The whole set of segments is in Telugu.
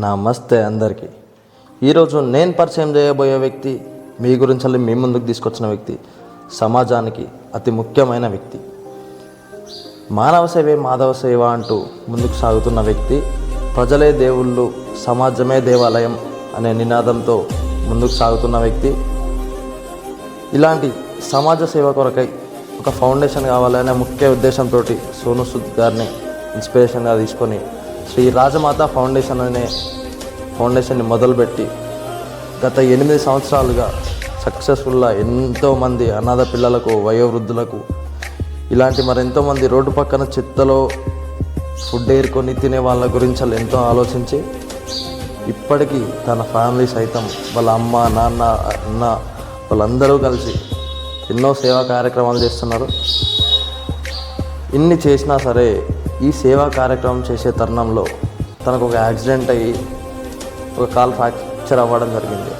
నమస్తే అందరికీ. ఈరోజు నేను పరిచయం చేయబోయే వ్యక్తి మీ గురించి మీ ముందుకు తీసుకొచ్చిన వ్యక్తి సమాజానికి అతి ముఖ్యమైన వ్యక్తి. మానవ సేవే మాధవ సేవ అంటూ ముందుకు సాగుతున్న వ్యక్తి ప్రజలే దేవుళ్ళు సమాజమే దేవాలయం అనే నినాదంతో ముందుకు సాగుతున్న వ్యక్తి. ఇలాంటి సమాజ సేవ కొరకై ఒక ఫౌండేషన్ కావాలనే ముఖ్య ఉద్దేశంతో సోను సుద్ గారిని ఇన్స్పిరేషన్గా తీసుకొని శ్రీ రాజమాత ఫౌండేషన్ అనే ఫౌండేషన్ని మొదలుపెట్టి గత ఎనిమిది సంవత్సరాలుగా సక్సెస్ఫుల్గా ఎంతోమంది అనాథ పిల్లలకు వయోవృద్ధులకు ఇలాంటి మరి ఎంతోమంది రోడ్డు పక్కన చెత్తలో ఫుడ్ ఏరుకొని తినే వాళ్ళ గురించి ఎంతో ఆలోచించి ఇప్పటికీ తన ఫ్యామిలీ సైతం వాళ్ళ అమ్మ నాన్న అన్న వాళ్ళందరూ కలిసి ఎన్నో సేవా కార్యక్రమాలు చేస్తున్నారు. ఇన్ని చేసినా సరే ఈ సేవా కార్యక్రమం చేసే తరుణంలో తనకు ఒక యాక్సిడెంట్ అయ్యి ఒక కాల్ ఫ్రాక్చర్ అవ్వడం జరిగింది.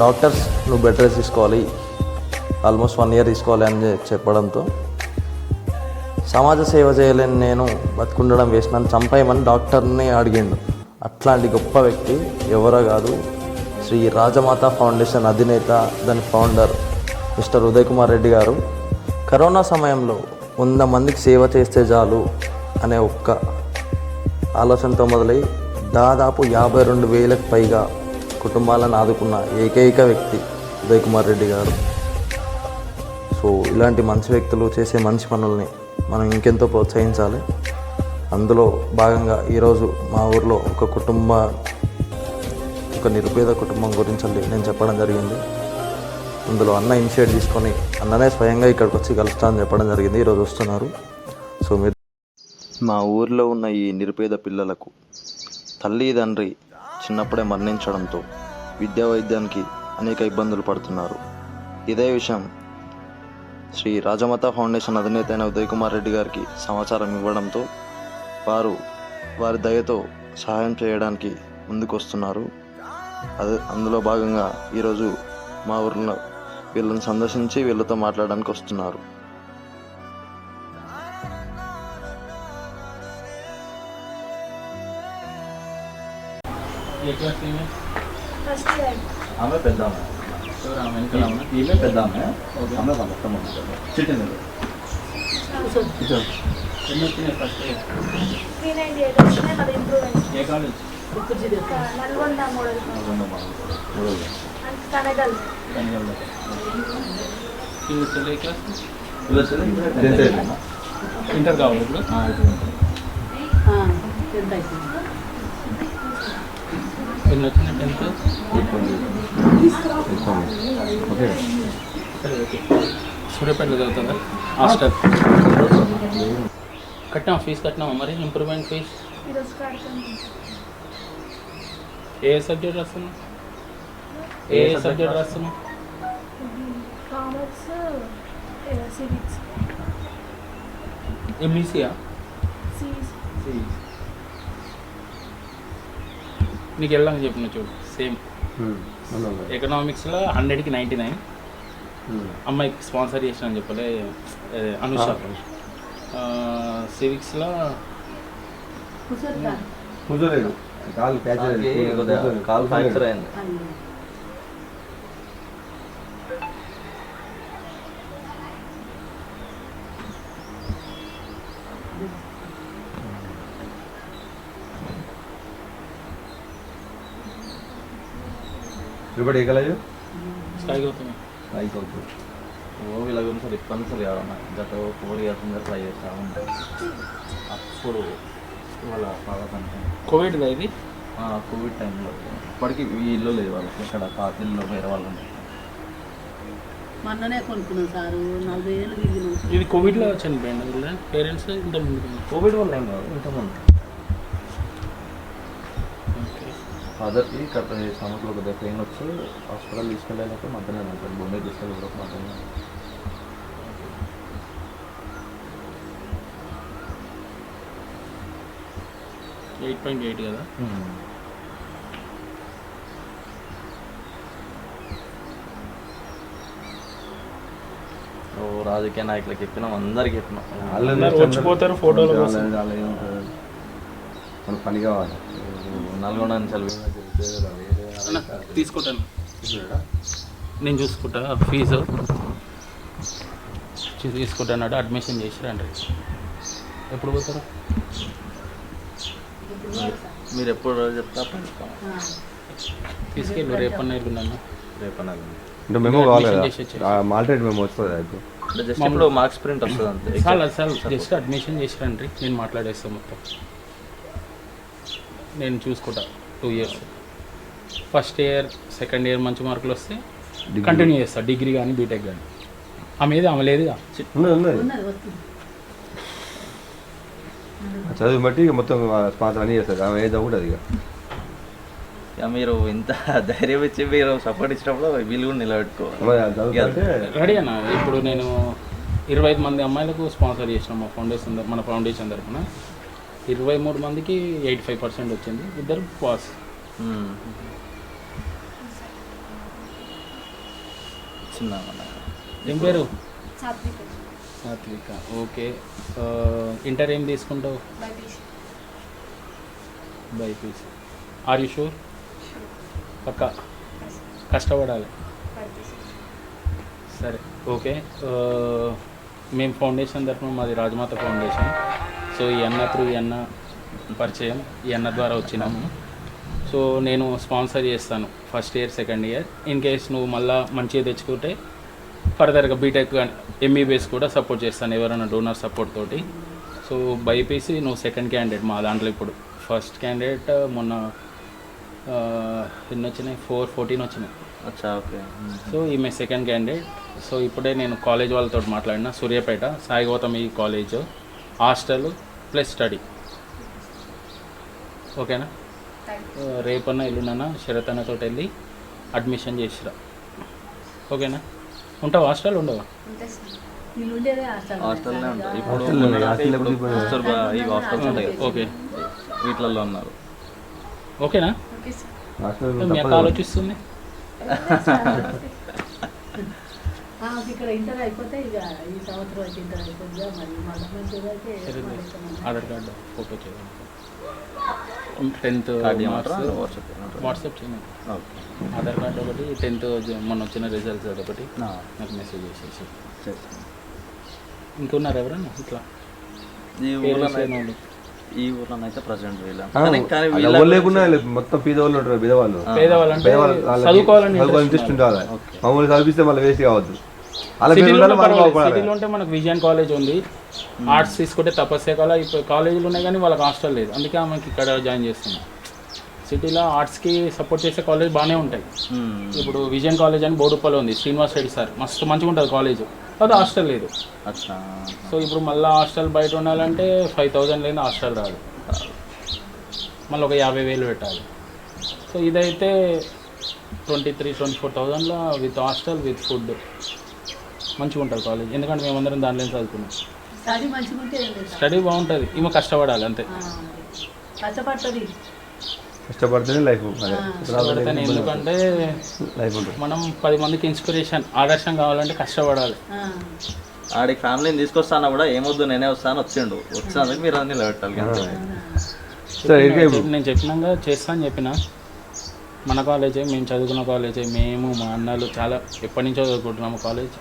డాక్టర్స్ నువ్వు బెడ్ రెస్ట్ తీసుకోవాలి. ఆల్మోస్ట్ వన్ ఇయర్ తీసుకోవాలి అని చెప్పడంతో సమాజ సేవ చేయలేని నేను బతుకుండడం వేసినాను చంపేయమని డాక్టర్ని అడిగిండు. అట్లాంటి గొప్ప వ్యక్తి ఎవరో కాదు. శ్రీ రాజమాత ఫౌండేషన్ అధినేత దాని founder mister Uday Kumar Reddy garu. Corona సమయంలో వంద మందికి సేవ చేస్తే చాలు. అనే ఒక్క ఆలోచనతో మొదలై దాదాపు యాభై రెండు వేలకు పైగా కుటుంబాలను ఆదుకున్న ఏకైక వ్యక్తి ఉదయ్ కుమార్ రెడ్డి గారు. సో ఇలాంటి మంచి వ్యక్తులు చేసే మంచి పనుల్ని మనం ఇంకెంతో ప్రోత్సహించాలి. అందులో భాగంగా ఈరోజు మా ఊర్లో ఒక కుటుంబ ఒక నిరుపేద కుటుంబం గురించి నేను చెప్పడం జరిగింది. అందులో అన్న ఇనిషియేట్ తీసుకొని అన్ననే స్వయంగా ఇక్కడికి వచ్చి కలుస్తా అని చెప్పడం జరిగింది. ఈరోజు వస్తున్నారు. సో మీరు మా ఊర్లో ఉన్న ఈ నిరుపేద పిల్లలకు తల్లి తండ్రి చిన్నప్పుడే మరణించడంతో విద్యా వైద్యానికి అనేక ఇబ్బందులు పడుతున్నారు. ఇదే విషయం శ్రీ రాజమాత ఫౌండేషన్ అధినేత అయిన ఉదయ్ కుమార్ రెడ్డి గారికి సమాచారం ఇవ్వడంతో వారు వారి దయతో సహాయం చేయడానికి ముందుకు వస్తున్నారు అదే అందులో భాగంగా ఈరోజు మా ఊరిలో వీళ్ళని సందర్శించి వీళ్ళతో మాట్లాడడానికి వస్తున్నారు ఏ క్లాస్ ఈమె ఆమె పెద్ద ఆమె ఎవరు ఆమె? వెనకాల ఆమె? ఈమె పెద్ద ఆమె ఆమె వాళ్ళ అత్తమ్మ ఎన్ని వచ్చినాయి first A college? Nalgonda model and Kanagal కనిగల్లో ఇది వచ్చేది ఏ క్లాస్? ఇంటర్ కావాలి ఇప్పుడు? ఎన్ని వచ్చినాయి టెన్త్ ఓకే. సూర్యాపేటలో చదువుతుందా హాస్టల్ కట్టాం ఫీజు కట్టినామా మరి? Improvement fees? ఏ సబ్జెక్ట్ రాస్తున్నావు? ఏ సబ్జెక్ట్ సివిక్స్. ఎంఈసీయా? సిఈస్. నీకు వెళ్ళాలని చెప్పిన చూడు సేమ్. ఎకనామిక్స్లో హండ్రెడ్కి నైంటీ నైన్. అమ్మాయికి స్పాన్సర్ చేసిన అని చెప్పలే అనుష. సివిక్స్లో కాలు ప్యాచ్ కాల్ ఫ్రాక్చర్ అయింది. ఇప్పుడు ఏ కాలేజ్ స్కై గౌతమి అయిపోతుంది ఓ వీళ్ళ గురించి ఇబ్బంది కావాలి గత ఫోర్ ఇయర్స్ మీద ట్రై చేస్తా ఉంటాను అప్పుడు వాళ్ళ ఫాదర్ అంటే కోవిడ్ ఇది? కోవిడ్ టైంలో ఇప్పటికీ ఈ ఇల్లు లేదు వాళ్ళకి ఇక్కడ పాతిల్లో వేరే వాళ్ళు ఉన్నారు. మొన్ననే కొనుక్కున్నాం సారు నలభై ఏళ్ళు ఇది కోవిడ్లో చనిపోయింది పేరెంట్స్ ఇంత ముందు కోవిడ్ వల్ల ఏం కాదు ఇంతకుముందు. ఓకే ఫాదర్కి ఇక్కడ స్టమక్లో కొద్దిగా పెయిన్ వచ్చి? హాస్పిటల్ తీసుకెళ్ళాక మధ్యనే ఉంటాడు బొంబాయి తీసుకెళ్ళి మధ్యనే ఎయిట్ పాయింట్ ఎయిట్ కదా? ఓ రాజకీయ నాయకులకు చెప్పినాం అందరికి చెప్పినాం. అందరూ వచ్చిపోతారు ఫోటోల. మన పని కావాలి. నల్గొండ నుంచి తీసుకుంటాను. నేను చూసుకుంటా ఫీజు. చూ- తీసుకుంటాను అడ్మిషన్ చేసి రండి ఎప్పుడు పోతారు? మీరు ఎప్పుడు చెప్తా తీసుకెళ్ళి రేపన్న ఎల్లుండన్న రేపు అంటే మేము కావాలి మాల్టెడ్ మేము వస్తుంది అయితే జస్ట్ ఇప్పుడు మార్క్స్ ప్రింట్ వస్తుంది అంతే. చాలా సార్ జస్ట్ అడ్మిషన్ చేసి రండి నేను మాట్లాడేస్తాను మొత్తం. నేను చూసుకుంటా two years first year second year మంచి మార్కులు వస్తే కంటిన్యూ చేస్తా డిగ్రీ కానీ బీటెక్ కానీ ఆమె ఏది ఆమె లేదుగా చదువు బట్టి ఇక మొత్తం స్పాన్సర్ అన్నీ చేస్తారు. ఆమె ఏదో కూడా అది ఇక. ఇక మీరు ఇంత ధైర్యం ఇచ్చి మీరు సపోర్ట్ ఇచ్చినప్పుడు వీళ్ళు కూడా నిలబెట్టుకోవాలి. రెడీ అన్న? ఇప్పుడు నేను ఇరవై ఐదు మంది అమ్మాయిలకు స్పాన్సర్ చేసిన మా ఫౌండేషన్ మన ఫౌండేషన్ తరఫున ఇరవై మూడు మందికి ఎయిటీ ఫైవ్ పర్సెంట్ వచ్చింది. ఇద్దరు పాస్. చిన్న ఏం పేరు? సాత్విక. సాత్విక. ఓకే. ఇంటర్ ఏం తీసుకుంటావు? బైపీసీ. ఆర్ యూ షూర్ పక్క? కష్టపడాలి. సరే. ఓకే. మేము ఫౌండేషన్ తరఫున మాది రాజమాత ఫౌండేషన్. సో ఈ అన్న త్రూ ఈ అన్న పరిచయం ఈ అన్న ద్వారా వచ్చినాము సో నేను స్పాన్సర్ చేస్తాను first year second year. In case నువ్వు మళ్ళా మంచిగా తెచ్చుకుంటే ఫర్దర్గా బీటెక్ ఎంబీబీఎస్ కూడా సపోర్ట్ చేస్తాను ఎవరైనా డోనర్ సపోర్ట్ తోటి. సో బైపీసీ నువ్వు సెకండ్ క్యాండిడేట్ మా దాంట్లో ఇప్పుడు. ఫస్ట్ క్యాండిడేట్ మొన్న ఎన్ని వచ్చినాయి? ఫోర్ ఫోర్టీన్ వచ్చినాయి. అచ్చా ఓకే. సో ఈమె సెకండ్ క్యాండిడేట్. సో ఇప్పుడే నేను కాలేజ్ వాళ్ళతో మాట్లాడిన Suryapet Sai Gautami college. Hostel plus study. ఓకేనా? రేపన్నా ఎల్లుండన్నా శరత్ అన్నతో వెళ్ళి అడ్మిషన్ చేసిరా. ఓకేనా? ఉంటావు? హాస్టల్ ఉండవా? హాస్టల్నే ఇప్పుడు ఈ హాస్టల్స్ ఉంటాయి ఓకే. వీటిలలో ఉన్నారు. ఓకేనా? Okay sir. హాస్టల్ మీ ఆలోచిస్తుంది? ఇక్కడ ఇంటర్ అయిపోతే ఇక ఈ సంవత్సరం అయితే ఇంటర్ అయిపోతుందా మరి మళ్ళీ మంచిగా అయితే. ఆధార్ కార్డు ఫోటో చేయాలి టెన్త్? వాట్సాప్ చేయండి. ఓకే. ఆధార్ కార్డు ఒకటి టెన్త్ మొన్న వచ్చిన రిజల్ట్స్ అదొకటి. ఆ, నాకు మెసేజ్ చేసేసి. ఇంకున్నారు ఎవరన్నా? ఇట్లా. ఈ ఊర్లో అయితే ప్రజెంట్ వీళ్ళ వీళ్ళు మొత్తం పేద వాళ్ళు ఉంటారు పేదవాళ్ళు. పేదవాళ్ళు పేదవాళ్ళు ఇంట్రెస్ట్ ఉండాలి. మామూలు చదివిస్తే మళ్ళీ వేస్ట్ కావద్దు. సిటీలో ఉంటే మనకు విజయన్ కాలేజ్ ఉంది. ఆర్ట్స్ తీసుకుంటే తపస్య కళ ఇప్పుడు కాలేజీలు ఉన్నాయి కానీ వాళ్ళకి హాస్టల్ లేదు. అందుకే ఆమెకి ఇక్కడ జాయిన్ చేస్తున్నాం. సిటీలో ఆర్ట్స్కి సపోర్ట్ చేసే కాలేజ్ బాగానే ఉంటాయి. మ్మ్. ఇప్పుడు విజయన్ కాలేజ్ అని బోడుప్పలో ఉంది. శ్రీనివాస్ రెడ్డి సార్. మస్తు మంచిగా ఉంటుంది కాలేజ్ అది హాస్టల్ లేదు అచ్చా. సో ఇప్పుడు మళ్ళీ హాస్టల్ బయట ఉండాలంటే ఫైవ్ థౌజండ్ లేని హాస్టల్ రాదు. మళ్ళీ ఒక యాభై వేలు పెట్టాలి. సో ఇదైతే ట్వంటీ త్రీ ట్వంటీ ఫోర్ థౌజండ్లో విత్ హాస్టల్ విత్ ఫుడ్ మంచిగా ఉంటుంది కాలేజ్ ఎందుకంటే మేమందరం దాంట్లో చదువుకున్నాం. స్టడీ బాగుంటుంది. ఈమె కష్టపడాలి అంతే. కష్టపడుతుంది. కష్టపడితేనే లైఫ్ ఎందుకంటే లైఫ్ ఉంటుంది. మనం పది మందికి ఇన్స్పిరేషన్ ఆదర్శం కావాలంటే కష్టపడాలి. ఆడికి ఫ్యామిలీని తీసుకొస్తానా కూడా ఏమొద్దు నేనే వస్తాను వచ్చిండు. వచ్చినందుకు మీరు అన్ని నిలబెట్టాలి నేను చెప్పినాక చేస్తా అని చెప్పిన. మన కాలేజే మేము చదువుకున్న కాలేజే మేము మా అన్నలు చాలా ఎప్పటి నుంచో చదువుకుంటున్నాము కాలేజ్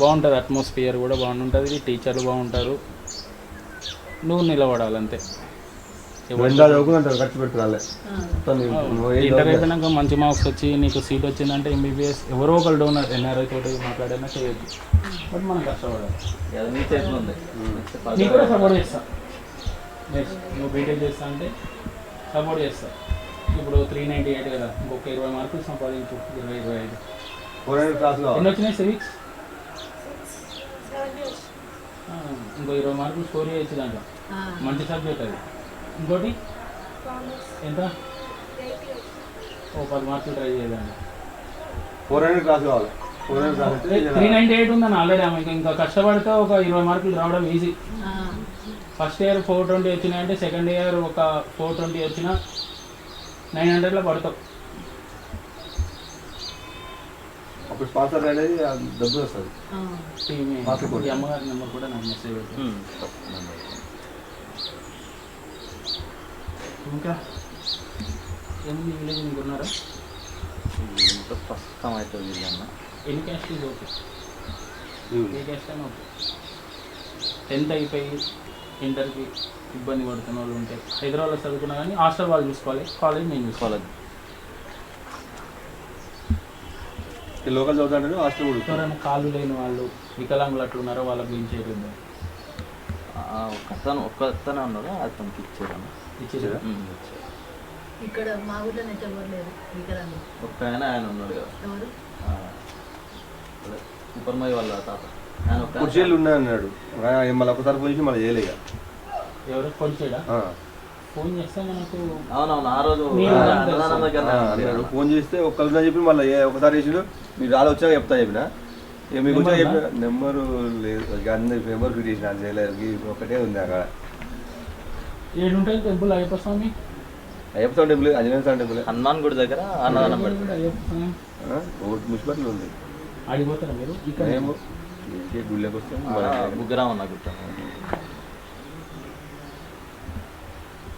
బాగుంటుంది అట్మాస్ఫియర్ కూడా బాగుంటుంది టీచర్లు బాగుంటారు. నువ్వు నిలబడాలి అంతే రెండా చదువుకుని ఖర్చు పెట్టుకోవాలి ఇంటర్ అయిపోయినాక మంచి మార్క్స్ వచ్చి నీకు సీట్ వచ్చిందంటే ఎంబీబీఎస్ ఎవరో ఒకరు డోనర్ ఎన్ఆర్ఐ తోటి మాట్లాడైనా చేయొచ్చు బట్ మనం కష్టపడాలి. నీకు కూడా సపోర్ట్ చేస్తా. నువ్వు బీటెక్ చేస్తా అంటే సపోర్ట్ చేస్తా. ఇప్పుడు త్రీ నైంటీ ఎయిట్ కదా ఇంకొక ఇరవై మార్కులు సంపాదించు ఇరవై ఇరవై ఐదు. ఫోర్ హండ్రెడ్ క్లాస్లో ఎన్ని వచ్చినాయి సివిక్స్? ఇంకో ఇరవై మార్కులు స్కోర్ చేయొచ్చు దాంట్లో. మంచి సబ్జెక్ట్ అది. ఇంకోటి? ఎంత? ఓ పది మార్కులు ట్రై చేయాలండి. ఫోర్ హండ్రెడ్ క్లాస్ కావాలి. Four hundred class three ninety eight ఉందని ఆల్రెడీ ఆమె. ఇంకా కష్టపడితే ఒక ఇరవై మార్కులు రావడం ఈజీ ఆ. ఫస్ట్ ఇయర్ ఫోర్ ట్వంటీ వచ్చినాయంటే సెకండ్ ఇయర్ ఒక ఫోర్ ట్వంటీ వచ్చిన నైన్ హండ్రెడ్లో పడతావు. అప్పుడు స్పాన్సర్ అనేది డబ్బులు వస్తుంది. అమ్మగారి నెంబర్ కూడా నాకు మెసేజ్ పెట్టు మ్మ్. ఇంకా ఎనిమిది విలేజ్ మీకు ఉన్నారా? ఇంకా ప్రస్తుతం అయితే వీళ్ళన్న ఎన్ని క్యాస్ట్ ఇది ఓకే? ఏ క్యాస్ట్ అయినా ఓకే. టెన్త్ అయిపోయి ఇంటర్కి ఇబ్బంది పడుతున్న వాళ్ళు ఉంటే హైదరాబాద్లో చదువుకున్నా కానీ హాస్టల్ వాళ్ళు చూసుకోవాలి కాలేజ్ నేను చూసుకోవాలి. లోకల్ చదువుతాంటే హాస్టల్ కూడా ఎవరైనా కాళ్ళు లేని వాళ్ళు వికలాంగులు అట్లా ఉన్నారో వాళ్ళ గురించి ఏమి ఒకతను ఒక్కతనే ఉన్నాడు అతనికి ఇచ్చారు? అన్న ఇచ్చేసారా ఉమ్, ఇచ్చారు. ఇక్కడ మా లేరు వికలాంగులు ఒక్క ఆయన ఆయన ఉన్నాడు కదా. ఎవరు? సూపర్మయ్య వాళ్ళ తాత. ఆయన ఆయన- కుర్చీలు ఉన్నాయి అన్నాడు. మళ్ళీ ఒకసారి ఫోన్ చేసి మళ్ళీ చేయలేక ఎవరు? ఫోన్ చేయడా? ఫోన్ చేస్తే మనకు అవునవును ఆ రోజు అన్నాడు. ఫోన్ చేస్తే ఒక్కరు చెప్పి మళ్ళీ ఒకసారి చేసిండు. మీరు రాళ్ళు వచ్చాక చెప్తా చెప్పిన. నెంబర్ లేదు. అందరి నెంబర్ ఫిట్ చేసిన చేయలేదు ఒకటే ఉంది అక్కడ. ఏడు ఉంటాయి temple Ayyappa Swamy? Ayyappa Swamy temple Anjaneya Swamy temple. Hanuman గుడి దగ్గర అన్నదానం స్వామి. ఒకటి మున్సిపాలిటీ ఉంది. అడిగిపోతారా మీరు? ఇక్కడ? ఇంకే గుళ్ళకి వస్తాం ముగ్గురం ఉన్నా గుట్ట.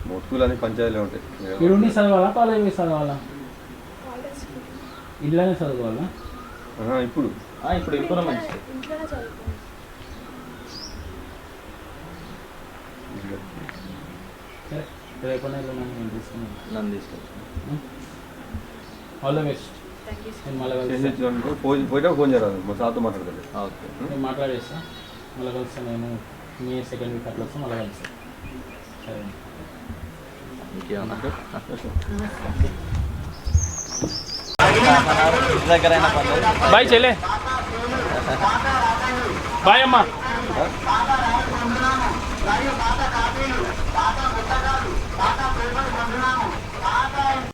మొత్తుకులు అని పంచాయతీలు ఉంటాయి. ఇక్కడ ఉండి చదవాలా? కాలేజ్ చదవాలా? కాలేజ్ ఇళ్ళనే చదవాలా ఇప్పుడు. ఇప్పుడు ఇప్పుడు మంచిది ఇంట్లోనే చదువుకోండి సరే రేపు నెలలో నేను తీసుకున్నాను నన్ను తీసుకెళ్తాను all the best thank you నేను మళ్ళీ చేసి కలుస్తాను ఇచ్చినానుకో, పోయి పోయినా ఫోన్ చేయరాదు మా సార్తో మాట్లాడతాడు ఓకే నేను మాట్లాడేస్తా మళ్ళీ కలుస్తాను నేను మే సెకండ్ వీక్ అట్లా వస్తాను మళ్ళీ కలుస్తాను సరే ఇంకేమన్నా ఇంటి దగ్గర అయినా పర్లేదు బాయ్ చెల్లె బాయ్ అమ్మా. పాత కాపీలు పాత పుస్తకాలు పాత పేపర్లు